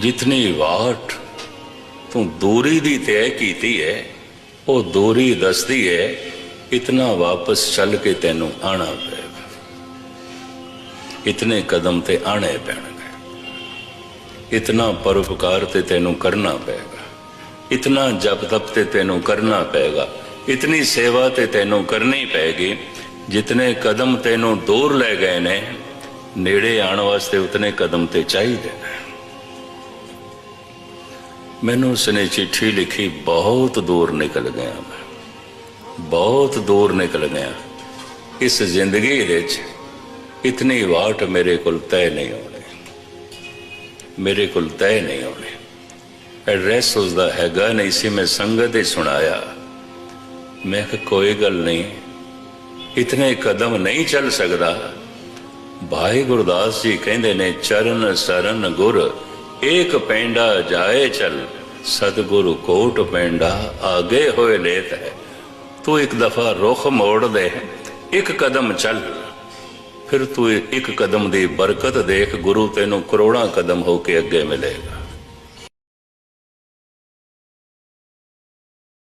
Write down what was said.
ਜਿਤਨੀ ਵਾਟ ਤੂੰ ਦੂਰੀ ਦੀ ਤੈਅ ਕੀਤੀ ਹੈ ਉਹ ਦੂਰੀ ਦੱਸਦੀ ਹੈ ਇਤਨਾ ਵਾਪਸ ਚੱਲ ਕੇ ਤੈਨੂੰ ਆਣਾ ਪਏਗਾ ਇਤਨੇ ਕਦਮ ਤੇ ਆਣੇ ਪੈਣਗੇ ਇਤਨਾ ਪਰਉਪਕਾਰ ਤੇ ਤੈਨੂੰ ਕਰਨਾ ਪਏਗਾ ਇਤਨਾ ਜਪ ਤਪ ਤੇ ਤੈਨੂੰ ਕਰਨਾ ਪਏਗਾ ਇਤਨੀ ਸੇਵਾ ਤੇ ਤੈਨੂੰ ਕਰਨੀ ਪਏਗੀ ਜਿਤਨੇ ਕਦਮ ਤੈਨੂੰ ਦੂਰ ਲੈ ਗਏ ਨੇ ਨੇੜੇ ਆਉਣ ਵਾਸਤੇ ਉਤਨੇ ਕਦਮ ਤੇ ਚਾਹੀਦੇ ਨੇ ਮੈਨੂੰ ਉਸਨੇ ਚਿੱਠੀ ਲਿਖੀ, ਬਹੁਤ ਦੂਰ ਨਿਕਲ ਗਿਆ ਮੈਂ। ਬਹੁਤ ਦੂਰ ਨਿਕਲ ਗਿਆ। ਇਸ ਜ਼ਿੰਦਗੀ ਵਿੱਚ ਇਤਨੀ ਵਾਟ ਮੇਰੇ ਕੋਲ ਤੈਅ ਨਹੀਂ ਹੋਣੀ। ਮੇਰੇ ਕੋਲ ਤੈਅ ਨਹੀਂ ਹੋਣੀ। ਐਡਰੈਸ ਉਸਦਾ ਹੈਗਾ ਨਹੀਂ ਸੀ, ਮੈਂ ਸੰਗਤ ਹੀ ਸੁਣਾਇਆ। ਮੈਂ ਕਿਹਾ, ਕੋਈ ਗੱਲ ਨਹੀਂ। ਇਤਨੇ ਕਦਮ ਨਹੀਂ ਚੱਲ ਸਕਦਾ। ਭਾਈ ਗੁਰਦਾਸ ਜੀ ਕਹਿੰਦੇ ਨੇ, ਚਰਨ ਸਰਨ ਗੁਰ ਏਕ ਪੈਂਡਾ ਜਾਏ ਚਲ, ਸਤਿਗੁਰੂ ਕੋਟ ਪੈਂਡਾ ਆਗੇ ਹੋਏ ਲੇਤ ਹੈ। ਤੂੰ ਇੱਕ ਦਫਾ ਰੁਖ ਮੋੜ ਦੇ, ਇੱਕ ਕਦਮ ਚੱਲ। ਫਿਰ ਤੂੰ ਇੱਕ ਕਦਮ ਦੀ ਬਰਕਤ ਦੇਖ, ਗੁਰੂ ਤੈਨੂੰ ਕਰੋੜਾਂ ਕਦਮ ਹੋ ਕੇ ਅੱਗੇ ਮਿਲੇਗਾ।